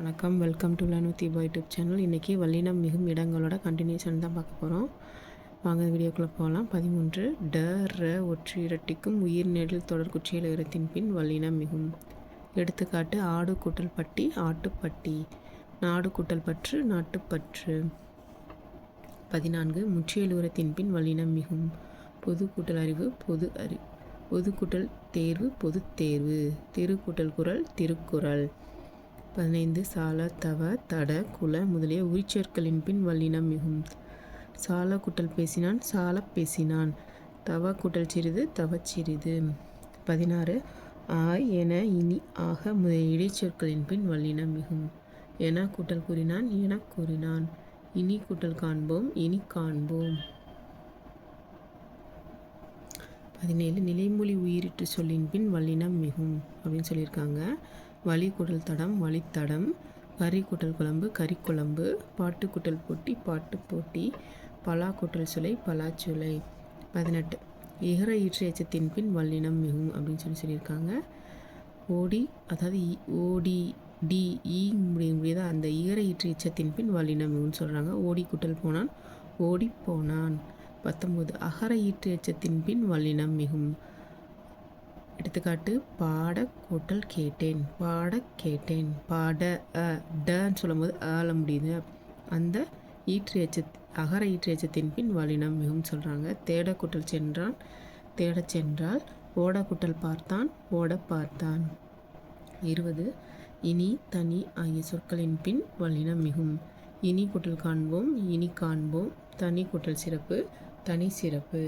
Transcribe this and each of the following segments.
வணக்கம். Welcome to Lanudeepa YouTube channel இன்றைக்கி வல்லினம் மிகும் இடங்களோட கண்டினியூஷன் தான் பார்க்க போகிறோம் வாங்க வீடியோக்குள்ளே போகலாம் பதிமூன்று. ட ர ஒற்று இரட்டிக்கும் உயிர் நெடில் தொடர் குற்றியல் பின் வல்லினம் மிகும். எடுத்துக்காட்டு ஆடு கூட்டல் பட்டி ஆட்டுப்பட்டி நாடு கூட்டல் பற்று நாட்டுப்பற்று பதினான்கு. முற்றியல் உரத்தின் பின் வல்லினம் மிகும். பொது கூட்டல் அறிவு பொது அறி பொது கூட்டல் தேர்வு பொதுத் தேர்வு. திருக்கூட்டல் குரல் திருக்குறள். பதினைந்து சால தவ தட குல முதலிய உரிச்சொற்களின் பின் வல்லினம் மிகும். சால குட்டல் பேசினான் சால பேசினான். தவ குட்டல் சிறிது தவச்சிறிது பதினாறு. ஆ என இனி ஆக முதலிய இடைச்சொற்களின் பின் வல்லினம் மிகும். என கூட்டல் கூறினான் என கூறினான். இனி கூட்டல் காண்போம் இனி காண்போம். பதினேழு. நிலைமொழி உயிரிட்டு சொல்லின் பின் வல்லினம் மிகும் அப்படின்னு சொல்லியிருக்காங்க. வலி குடல் தடம் வழித்தடம் கறி குட்டல் குழம்பு கறி குழம்பு பாட்டு குட்டல் போட்டி பாட்டு போட்டி பலா குட்டல் சுலை பலாச்சுலை. பதினெட்டு. இகர ஈற்று எச்சத்தின் பின் வல்லினம் மிகும் அப்படின்னு சொல்லி சொல்லியிருக்காங்க. ஓடி அதாவது ஓடி டி ஈ முடியாத அந்த ஈர ஈற்று எச்சத்தின் பின் வல்லினம் மிகும்னு சொல்கிறாங்க ஓடி குட்டல் போனான் ஓடி போனான். பத்தொம்போது அகர ஈற்று எச்சத்தின் பின் வல்லினம் மிகும். எடுத்துக்காட்டு பாட கூட்டல் கேட்டேன் பாட கேட்டேன். பாட அ டன்னு சொல்லும்போது ஆள முடியுது. அந்த ஈற்றியச்சத் அகர ஈற்றியச்சத்தின் பின் வலினம் மிகவும் சொல்கிறாங்க தேட கூட்டல் சென்றான் தேடச் சென்றால் ஓட கூட்டல் பார்த்தான் ஓட பார்த்தான். இருபது இனி தனி ஆகிய சொற்களின் பின் வல்லினம் மிகும். இனி கூட்டல் காண்போம் இனி காண்போம். தனி கூட்டல் சிறப்பு தனி சிறப்பு.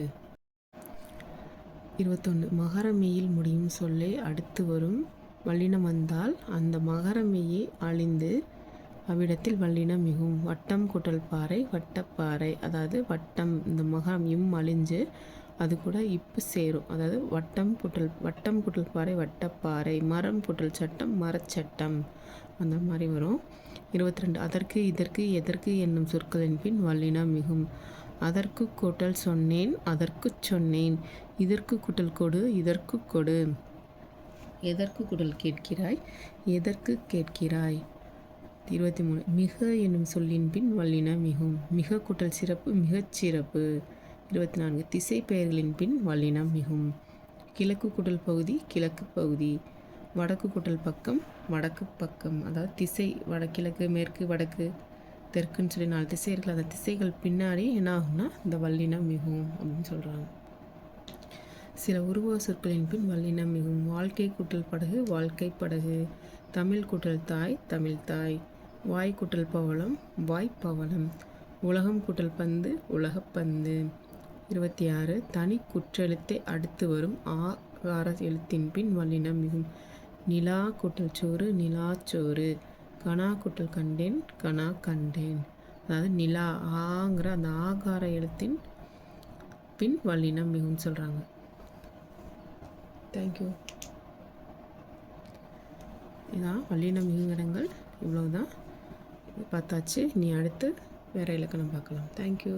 இருபத்தொன்று மகரமெயில் முடியும் சொல்லே அடுத்து வரும் வல்லினம் வந்தால் அந்த மகரமெய்யை அழிந்து அவ்விடத்தில் வல்லினம் மிகும். வட்டம் குட்டல் பாறை வட்டப்பாறை அதாவது வட்டம் இந்த மகரம் இம் அழிஞ்சு அது கூட இப்பு சேரும். அதாவது வட்டம் புட்டல் வட்டம் குட்டல் பாறை வட்டப்பாறை மரம் புட்டல் சட்டம் மரச்சட்டம் அந்த மாதிரி வரும். இருபத்தி ரெண்டு அதற்கு இதற்கு எதற்கு என்னும் சொற்களின் பின் வல்லினம் மிகும். அதற்கு கூட்டல் சொன்னேன் அதற்கு சொன்னேன். இதற்கு கூட்டல் கொடு இதற்கு கொடு. எதற்கு குடல் கேட்கிறாய்? எதற்கு கேட்கிறாய்? இருபத்தி மூணு. மிக என்னும் சொல்லின் பின் வல்லின மிகும். மிக கூட்டல் சிறப்பு மிகச் சிறப்பு. இருபத்தி நான்கு. திசை பெயர்களின் பின் வல்லினம் மிகும். கிழக்கு குடல் பகுதி கிழக்கு பகுதி. வடக்கு குட்டல் பக்கம் வடக்கு பக்கம். அதாவது திசை வடகிழக்கு மேற்கு வடக்கு. தெற்குன்னு சொல்லி நாலு திசை இருக்குது அந்த திசைகள் பின்னாடி என்ன ஆகும்னா இந்த வல்லினம் மிகும் அப்படின்னு சொல்கிறாங்க சில உருவ சொற்களின் பின் வல்லினம் மிகும். வாழ்க்கை கூட்டல் படகு வாழ்க்கை படகு. தமிழ் கூட்டல் தாய் தமிழ் தாய். வாய் கூட்டல் பவளம் வாய்ப்பவளம் உலகம் கூட்டல் பந்து உலகப்பந்து இருபத்தி ஆறு தனி குற்றெழுத்தை அடுத்து வரும் ஆகார எழுத்தின் பின் வல்லினம் மிகும். நிலா கூட்டல் சோறு நிலாச்சோறு கனா குட்டல் கண்டேன் கனா கண்டேன். அதாவது நிலா ஆங்கிற அந்த ஆகார எழுத்தின் பின் வல்லினம் மிகவும் சொல்கிறாங்க தேங்க்யூ இதான் வல்லினம் மிகும் இடங்கள் இவ்வளோ தான் பார்த்தாச்சு. நீ அடுத்து வேறு இலக்கணம் பார்க்கலாம். தேங்க்யூ